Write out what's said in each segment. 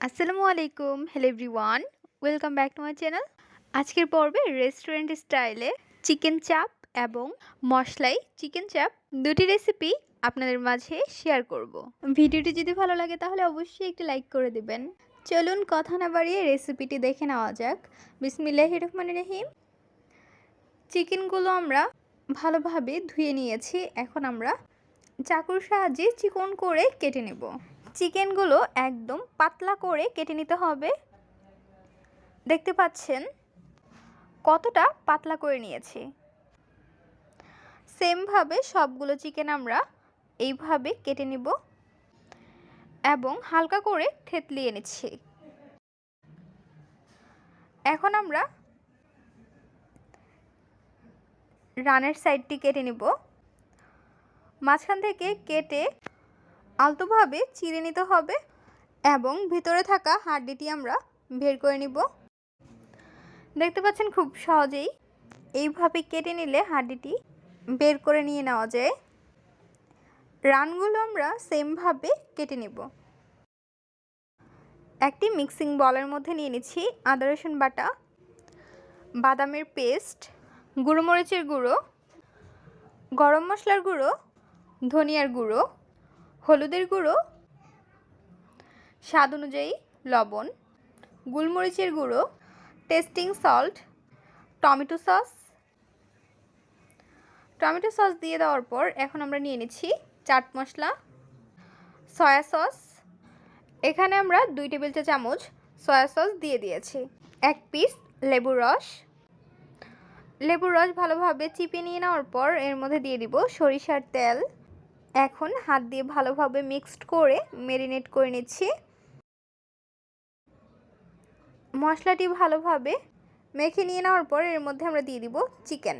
আসসালামু আলাইকুম hello everyone welcome back to my channel আজকের পর্বে রেস্টুরেন্ট স্টাইলে চিকেন চাপ এবং মশলাই চিকেন চাপ দুটি রেসিপি আপনাদের মাঝে শেয়ার করব। ভিডিওটি যদি ভালো লাগে তাহলে অবশ্যই একটি লাইক করে দিবেন। চলুন কথা না বাড়িয়ে রেসিপিটি দেখে নেওয়া যাক। বিসমিল্লাহ রহমান রহিম। চিকেনগুলো আমরা ভালোভাবে ধুয়ে নিয়েছি, এখন আমরা চাকুর সাহায্যে চিকন করে কেটে নেব। চিকেনগুলো একদম পাতলা করে কেটে নিতে হবে। দেখতে পাচ্ছেন কতটা পাতলা করে নিয়েছি। সেমভাবে সবগুলো চিকেন আমরা এইভাবে কেটে নিব এবং হালকা করে থেতলিয়ে নিচ্ছি এখন আমরা রানের সাইডটি কেটে নিব। মাঝখান থেকে কেটে আলতোভাবে চিড়ে নিতে হবে এবং ভিতরে থাকা হাড্ডিটি আমরা বের করে নিব। দেখতে পাচ্ছেন খুব সহজেই এইভাবে কেটে নিলে হাড্ডিটি বের করে নিয়ে নেওয়া যায়। রানগুলো আমরা সেমভাবে কেটে নেব। একটি মিক্সিং বলের মধ্যে নিয়ে নিচ্ছি আদা, রসুন বাটা, বাদামের পেস্ট, গুঁড়ো মরিচের গুঁড়ো, গরম মশলার গুঁড়ো, ধনিয়ার গুঁড়ো হলুদের গুঁড়ো, স্বাদ অনুযায়ী লবণ, গোলমরিচের গুঁড়ো, tasting salt, tomato sauce. Tomato sauce দিয়ে দেওয়ার পর এখন আমরা নিয়ে নিচ্ছি চাট মশলা, সয়া সস। এখানে আমরা দুই টেবিল চা চামচ সয়া সস দিয়ে দিয়েছি। এক পিস লেবুর রস। লেবুর রস ভালোভাবে চিপে নিয়ে নেওয়ার পর এর মধ্যে দিয়ে দিব সরিষার তেল। এখন হাত দিয়ে ভালোভাবে মিক্সড করে মেরিনেট করে নিচ্ছি। মশলাটি ভালোভাবে মেখে নিয়ে নেওয়ার পর এর মধ্যে আমরা দিয়ে দিব চিকেন।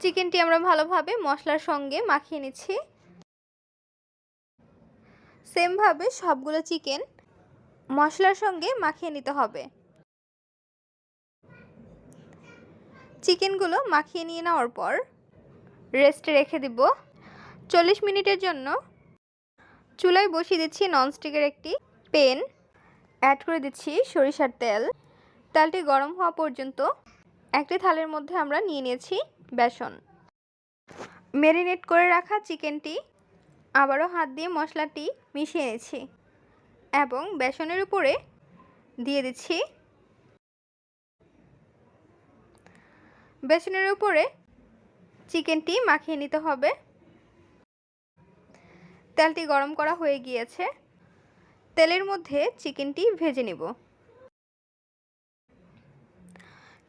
চিকেনটি আমরা ভালোভাবে মশলার সঙ্গে মাখিয়ে নিচ্ছি। সেমভাবে সবগুলো চিকেন মশলার সঙ্গে মাখিয়ে নিতে হবে। চিকেনগুলো মাখিয়ে নিয়ে নেওয়ার পর রেস্টে রেখে দিব। চল্লিশ মিনিটের জন্য চুলায় বসিয়ে দিচ্ছি ননস্টিকের একটি পেন। অ্যাড করে দিচ্ছি সরিষার তেল। তেলটি গরম হওয়া পর্যন্ত একটি থালের মধ্যে আমরা নিয়ে নিয়েছি বেসন। ম্যারিনেট করে রাখা চিকেনটি, আবারও হাত দিয়ে মশলাটি মিশিয়ে নিয়েছি এবং বেসনের উপরে দিয়ে দিচ্ছি। বেসনের উপরে চিকেনটি মাখিয়ে নিতে হবে। তেলটি গরম করা হয়ে গিয়েছে। তেলের মধ্যে চিকেনটি ভেজে নিব।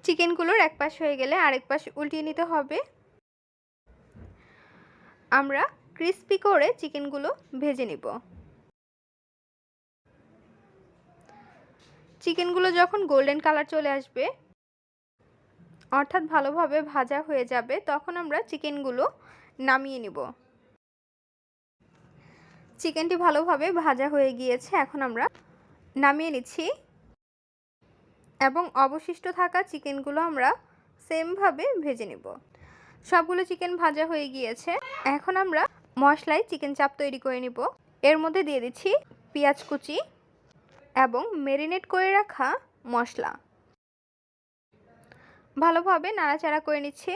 চিকেনগুলোর এক পাশ হয়ে গেলে আরেক পাশ উল্টিয়ে নিতে হবে। আমরা ক্রিস্পি করে চিকেনগুলো ভেজে নিব। চিকেনগুলো যখন গোল্ডেন কালার চলে আসবে অর্থাৎ ভালোভাবে ভাজা হয়ে যাবে, তখন আমরা চিকেনগুলো নামিয়ে নিব। চিকেনটি ভালোভাবে ভাজা হয়ে গিয়েছে, এখন আমরা নামিয়ে নিচ্ছি। এবং অবশিষ্ট থাকা চিকেনগুলো আমরা সেমভাবে ভেজে নেব। সবগুলো চিকেন ভাজা হয়ে গিয়েছে। এখন আমরা মশলায় চিকেন চাপ তৈরি করে নিব। এর মধ্যে দিয়ে দিচ্ছি পেঁয়াজ কুচি এবং মেরিনেট করে রাখা মশলা। ভালোভাবে নাড়াচাড়া করে নিচ্ছি।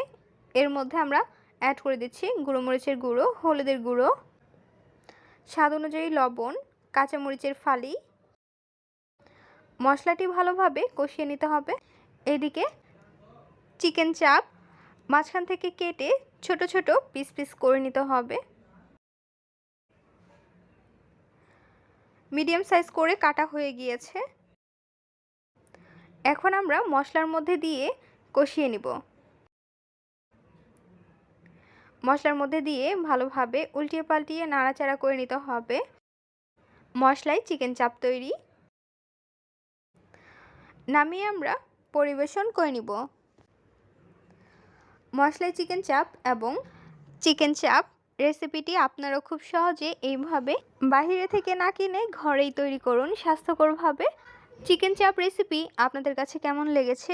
এর মধ্যে আমরা অ্যাড করে দিচ্ছি গুঁড়ো মরিচের গুঁড়ো, হলুদের গুঁড়ো, স্বাদ অনুযায়ী লবণ, কাঁচামরিচের ফালি। মশলাটি ভালোভাবে কষিয়ে নিতে হবে। এদিকে চিকেন চাপ মাঝখান থেকে কেটে ছোট ছোট পিস পিস করে নিতে হবে। মিডিয়াম সাইজ করে কাটা হয়ে গিয়েছে। এখন আমরা মশলার মধ্যে দিয়ে কষিয়ে নিব। মশলার মধ্যে দিয়ে ভালোভাবে উল্টিয়ে পাল্টিয়ে নাড়াচাড়া করে নিতে হবে। মশলায় চিকেন চাপ তৈরি। নামিয়ে আমরা পরিবেশন করে নিব। মশলায় চিকেন চাপ এবং চিকেন চাপ রেসিপিটি আপনারা খুব সহজে এইভাবে বাহিরে থেকে না কিনে ঘরেই তৈরি করুন স্বাস্থ্যকরভাবে। চিকেন চাপ রেসিপি আপনাদের কাছে কেমন লেগেছে